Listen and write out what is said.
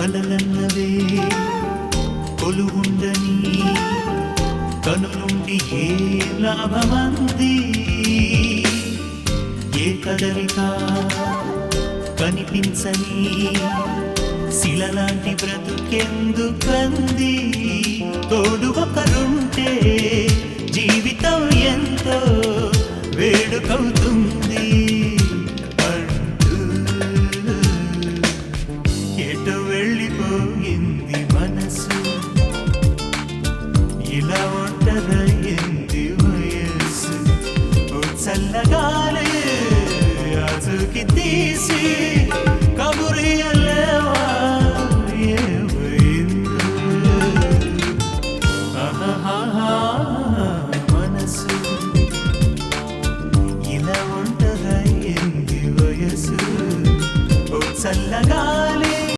కలలన్నవే కొలువుండని కనులుండి ఏ లాభమంది ఏ కదలిక కనిపించని శిలలాంటి బ్రతుకెందుకంది? తోడు ఒకరుంటే జీవితం ఎంతో వేడుకవుతుంది. ఎంది మనసు? ఇలా ఉంటద ఎంది వయస్సు? చల్లగాలి అతుకి తీసి కబురియలేవా మనసు. ఇలా ఉంటద ఎంది వయసు చల్లగాలి